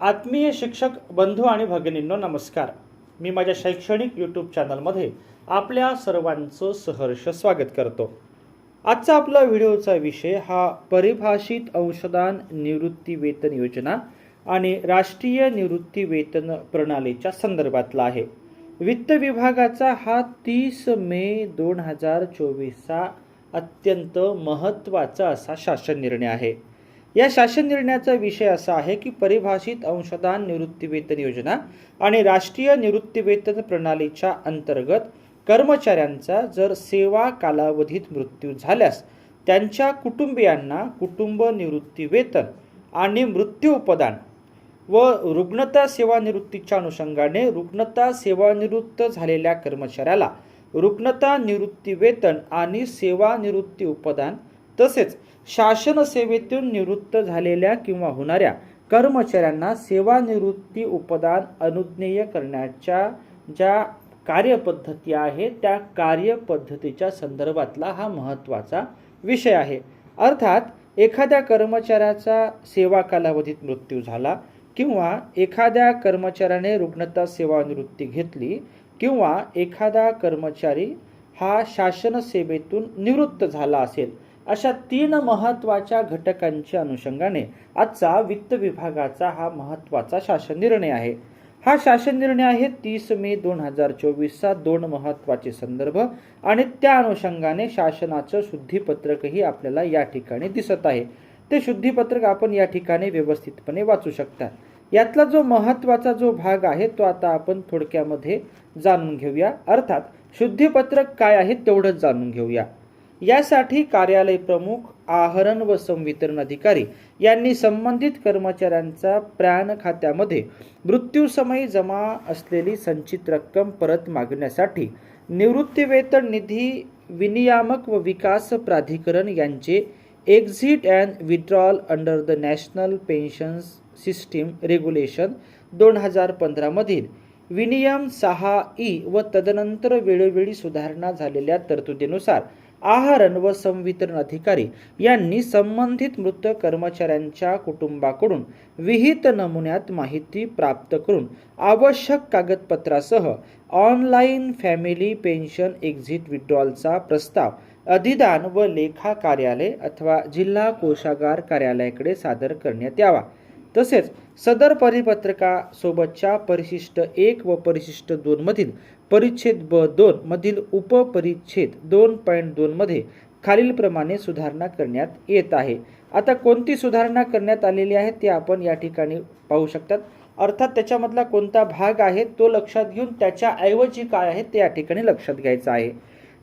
आत्मीय शिक्षक बंधू आणि भगिनींनो नमस्कार. मी माझ्या शैक्षणिक यूट्यूब चॅनलमध्ये आपल्या सर्वांचं सहर्ष स्वागत करतो. आजचा आपला व्हिडिओचा विषय हा परिभाषित अंशदान निवृत्ती वेतन योजना आणि राष्ट्रीय निवृत्ती वेतन प्रणालीच्या संदर्भातला आहे. वित्त विभागाचा हा तीस मे दोन हजार चोवीसचा अत्यंत महत्त्वाचा असा शासन निर्णय आहे. या शासन निर्णयाचा विषय असा आहे की परिभाषित अंशदान निवृत्तीवेतन योजना आणि राष्ट्रीय निवृत्तीवेतन प्रणालीच्या अंतर्गत कर्मचाऱ्यांचा जर सेवा कालावधीत मृत्यू झाल्यास त्यांच्या कुटुंबियांना कुटुंब निवृत्तीवेतन आणि मृत्यू उपदान व रुग्णता सेवानिवृत्तीच्या अनुषंगाने रुग्णता सेवानिवृत्त झालेल्या कर्मचाऱ्याला रुग्णता निवृत्तीवेतन आणि सेवानिवृत्ती उपदान तसेच शासन सेवेतून निवृत्त झालेल्या किंवा होणाऱ्या कर्मचाऱ्यांना सेवानिवृत्ती उपदान अनुज्ञेय करण्याच्या ज्या कार्यपद्धती आहे त्या कार्यपद्धतीच्या संदर्भातला हा महत्त्वाचा विषय आहे. अर्थात एखाद्या कर्मचाऱ्याचा सेवा कालावधीत मृत्यू झाला किंवा एखाद्या कर्मचाऱ्याने रुग्णता सेवानिवृत्ती घेतली किंवा एखादा कर्मचारी हा शासन सेवेतून निवृत्त झाला असेल अशा तीन महत्त्वाच्या घटकांच्या अनुषंगाने आजचा वित्त विभागाचा हा महत्त्वाचा शासन निर्णय आहे. हा शासन निर्णय आहे तीस मे दोन हजार चोवीसचा दोन महत्त्वाचे संदर्भ आणि त्या अनुषंगाने शासनाचं शुद्धीपत्रकही आपल्याला या ठिकाणी दिसत आहे. ते शुद्धीपत्रक आपण या ठिकाणी व्यवस्थितपणे वाचू शकता. यातला जो महत्त्वाचा जो भाग आहे तो आता आपण थोडक्यामध्ये जाणून घेऊया. अर्थात शुद्धीपत्रक काय आहे तेवढंच जाणून घेऊया. यासाठी कार्यालय प्रमुख आहरण व संवितरण अधिकारी यांनी संबंधित कर्मचाऱ्यांचा प्राण खात्यामध्ये मृत्यूसमयी जमा असलेली संचित रक्कम परत मागण्यासाठी निवृत्तीवेतन निधी विनियामक व विकास प्राधिकरण यांचे exit and withdrawal under the national pension system regulation दोन हजार पंधरामधील विनियम सहा ई व तदनंतर वेळोवेळी सुधारणा झालेल्या तरतुदीनुसार आहरण व संवितरण अधिकारी यांनी संबंधित मृत कर्मचाऱ्यांच्या कुटुंबाकडून विहित नमुन्यात माहिती प्राप्त करून आवश्यक कागदपत्रासह ऑनलाईन फॅमिली पेन्शन एक्झिट विड्रॉलचा प्रस्ताव अधिदान व लेखा कार्यालय अथवा जिल्हा कोषागार कार्यालयाकडे सादर करण्यात यावा. तसेच सदर परिपत्रकासोबतच्या परिशिष्ट एक व परिशिष्ट दोनमधील परिच्छेद ब दोन मधील उपपरिच्छेद दोन पॉईंट दोनमध्ये खालीलप्रमाणे सुधारणा करण्यात येत आहे. आता कोणती सुधारणा करण्यात आलेली आहे ते आपण या ठिकाणी पाहू शकतात. अर्थात त्याच्यामधला कोणता भाग आहे तो लक्षात घेऊन त्याच्या ऐवजी काय आहे ते या ठिकाणी लक्षात घ्यायचं आहे.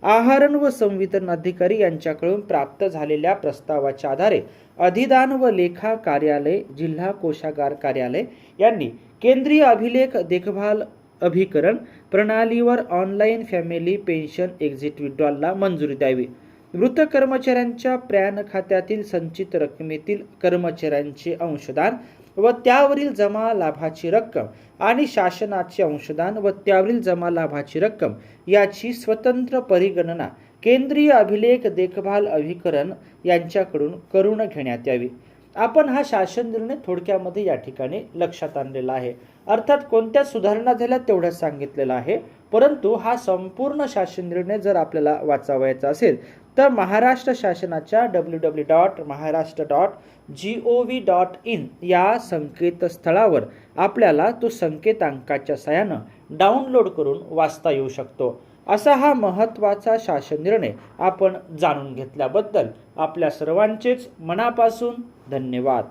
आहरण व संवितरण अधिकारी यांच्याकडून प्राप्त झालेल्या प्रस्तावाच्या आधारे अधिदान व लेखा कार्यालय जिल्हा कोषागार कार्यालय यांनी केंद्रीय अभिलेख देखभाल अभिकरण प्रणालीवर ऑनलाईन फॅमिली पेन्शन एक्झिट विड्रॉलला मंजुरी द्यावी. मृत कर्मचाऱ्यांच्या प्रॅन खात्यातील संचित रकमेतील कर्मचाऱ्यांचे अंशदान व त्यावरील जमा लाभाची रक्कम आणि शासनाचे अंशदान व त्यावरील जमा लाभाची रक्कम याची स्वतंत्र परिगणना केंद्रीय अभिलेख देखभाल अभिकरण यांच्याकडून करून घेण्यात यावी. आपण हा शासन निर्णय थोडक्यामध्ये या ठिकाणी लक्षात आणलेला आहे. अर्थात कोणत्या सुधारणा झाल्या तेवढ्या सांगितलेलं आहे. परंतु हा संपूर्ण शासन निर्णय जर आपल्याला वाचावायचा असेल तर महाराष्ट्र शासनाच्या W W dot Maharashtra dot G O V dot in या संकेतस्थळावर आपल्याला तो संकेतांकाच्या सहाय्यानं डाउनलोड करून वाचता येऊ शकतो. असा हा महत्त्वाचा शासन निर्णय आपण जाणून घेतल्याबद्दल आपल्या सर्वांचेच मनापासून धन्यवाद.